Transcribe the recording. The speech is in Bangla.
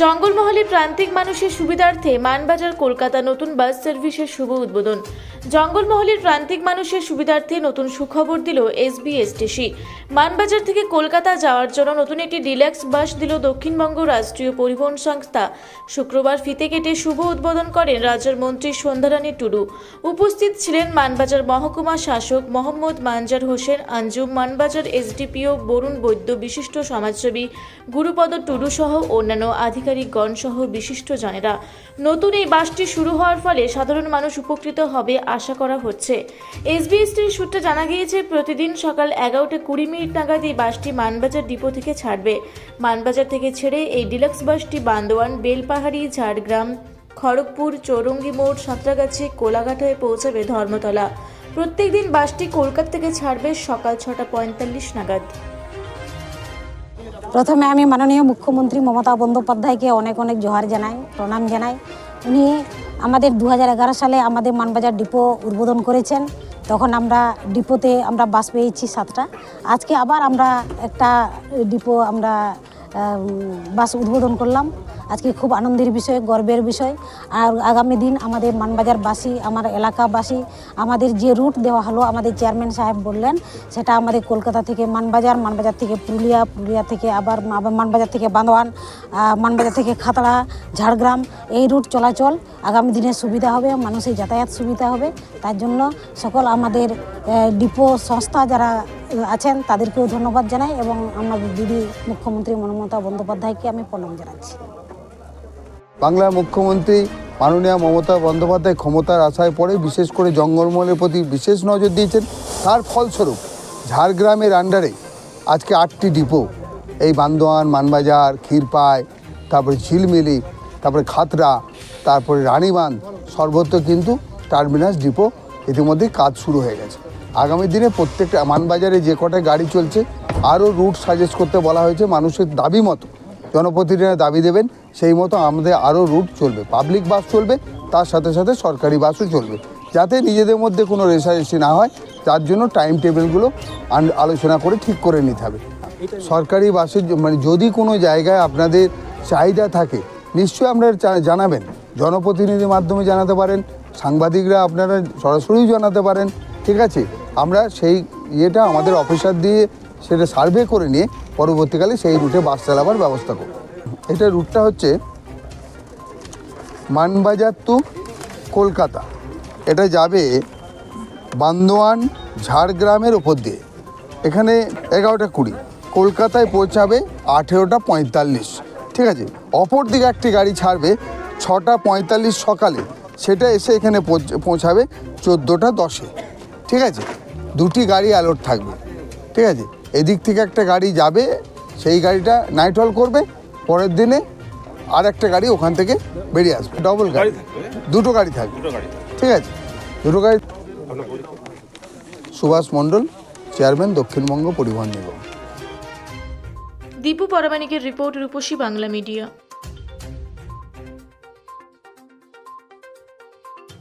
জঙ্গলমহলে প্রান্তিক মানুষের সুবিধার্থে মানবাজার, কলকাতা নতুন বাস সার্ভিসের শুভ উদ্বোধন। জঙ্গলমহলের প্রান্তিক মানুষের সুবিধার্থে নতুন সুখবর দিল এসবিএসটিসি মানবাজার থেকে কলকাতা যাওয়ার জন্য নতুন একটি ডিলাক্স বাস দিল দক্ষিণবঙ্গ রাষ্ট্রীয় পরিবহন সংস্থা। শুক্রবার ফিতে কেটে শুভ উদ্বোধন করেন রাজ্যের মন্ত্রী সন্ধ্যারানী টুডু। উপস্থিত ছিলেন মানবাজার মহকুমা শাসক মোহাম্মদ মানজার হোসেন, আঞ্জুম মানবাজার এসডিপিও বরুণ বৈদ্য বিশিষ্ট সমাজসেবী, গুরুপদ টুডু সহ অন্যান্য আধিকারিকগণ সহ বিশিষ্ট জনেরা। নতুন এই বাসটি শুরু হওয়ার ফলে সাধারণ মানুষ উপকৃত হবে আশা করা হচ্ছে। এসবিএসটির সূত্রে জানা গিয়েছে, প্রতিদিন সকাল এগারোটা কুড়ি মিনিট নাগাদ এই বাসটি মানবাজার ডিপো থেকে ছাড়বে। মানবাজার থেকে ছেড়ে এই ডিলাক্স বাসটি বান্দোয়ান, বেলপাহাড়ি, ঝাড়গ্রাম, খড়গপুর, চৌরঙ্গি মোড়, সাঁতরাগাছি কোলাঘাট হয়ে পৌঁছাবে ধর্মতলা। প্রত্যেকদিন বাসটি কলকাতা থেকে ছাড়বে সকাল ছটা পঁয়তাল্লিশ নাগাদ। প্রথমে আমি মাননীয় মুখ্যমন্ত্রী মমতা বন্দ্যোপাধ্যায়কে অনেক অনেক জোহার জানাই প্রণাম জানাই। উনি আমাদের দু হাজার এগারো সালে আমাদের মানবাজার ডিপো উদ্বোধন করেছেন। তখন আমরা ডিপোতে আমরা বাস পেয়েছি সাতটা। আজকে আবার আমরা একটা ডিপো আমরা আম, বাস উদ্বোধন করলাম। আজকে খুব আনন্দের বিষয়, গর্বের বিষয়। আর আগামী দিন আমাদের মানবাজারবাসী আমার এলাকাবাসী, আমাদের যে রুট দেওয়া হলো, আমাদের চেয়ারম্যান সাহেব বললেন, সেটা আমাদের কলকাতা থেকে মানবাজার মানবাজার থেকে পুরুলিয়া পুরুলিয়া থেকে আবার মানবাজার থেকে বান্দোয়ান মানবাজার থেকে খাতড়া, ঝাড়গ্রাম, এই রুট চলাচল আগামী দিনে সুবিধা হবে, মানুষের যাতায়াত সুবিধা হবে। তার জন্য সকল আমাদের ডিপো সংস্থা যারা আছেন, তাদেরকেও ধন্যবাদ জানাই এবং আমাদের দিদি মুখ্যমন্ত্রী মমতা বন্দ্যোপাধ্যায়কে আমি প্রণাম জানাচ্ছি। বাংলার মুখ্যমন্ত্রী মাননীয় মমতা বন্দ্যোপাধ্যায় ক্ষমতার আশায় পড়ে বিশেষ করে জঙ্গলমহলের প্রতি বিশেষ নজর দিয়েছেন। তার ফলস্বরূপ ঝাড়গ্রামের আন্ডারে আজকে আটটি ডিপো, এই বান্দোয়ান, মানবাজার ক্ষীরপায় তারপরে ঝিলমিলি, তারপরে খাতরা তারপরে রানীবাঁধ, সর্বত্র কিন্তু টার্মিনাস ডিপো ইতিমধ্যেই কাজ শুরু হয়ে গেছে। আগামী দিনে প্রত্যেকটা মানবাজারে যে কটা গাড়ি চলছে, আরও রুট সাজেস্ট করতে বলা হয়েছে মানুষের দাবি মতো। জনপ্রতিনিধিরা দাবি দেবেন, সেই মতো আমাদের আরও রুট চলবে পাবলিক বাস চলবে, তার সাথে সাথে সরকারি বাসও চলবে। যাতে নিজেদের মধ্যে কোনো রেশারেশি না হয়, তার জন্য টাইম টেবিলগুলো আলোচনা করে ঠিক করে নিতে হবে। সরকারি বাসের মানে যদি কোনো জায়গায় আপনাদের চাহিদা থাকে, নিশ্চয়ই আপনারা জানাবেন। জনপ্রতিনিধির মাধ্যমে জানাতে পারেন, সাংবাদিকরা আপনারা সরাসরিও জানাতে পারেন, ঠিক আছে? আমরা সেই ইয়েটা আমাদের অফিসার দিয়ে সেটা সার্ভে করে নিয়ে পরবর্তীকালে সেই রুটে বাস চালাবার ব্যবস্থা করব। এটা রুটটা হচ্ছে মানবাজার টু কলকাতা। এটা যাবে বান্দোয়ান ঝাড়গ্রামের ওপর দিয়ে। এখানে এগারোটা কুড়ি। কলকাতায় পৌঁছাবে আঠেরোটা পঁয়তাল্লিশ। ঠিক আছে? অপর দিকে একটি গাড়ি ছাড়বে ছটা পঁয়তাল্লিশ সকালে। সেটা এসে এখানে পৌঁছ- পৌঁছাবে চোদ্দোটা দশে। ঠিক আছে? দুটি গাড়ি অ্যালোট থাকবে। ঠিক আছে? এদিক থেকে একটা গাড়ি যাবে সেই গাড়িটা নাইট হল করবে পরের দিনে আর একটা গাড়ি ওখান থেকে বেরিয়ে আসবে। ডবল গাড়ি দুটো গাড়ি থাকবে। ঠিক আছে? দুটো গাড়ি সুভাষ মণ্ডল চেয়ারম্যান দক্ষিণবঙ্গ পরিবহন নিগম। দীপু পরামানিকের রিপোর্ট রূপসী বাংলা মিডিয়া।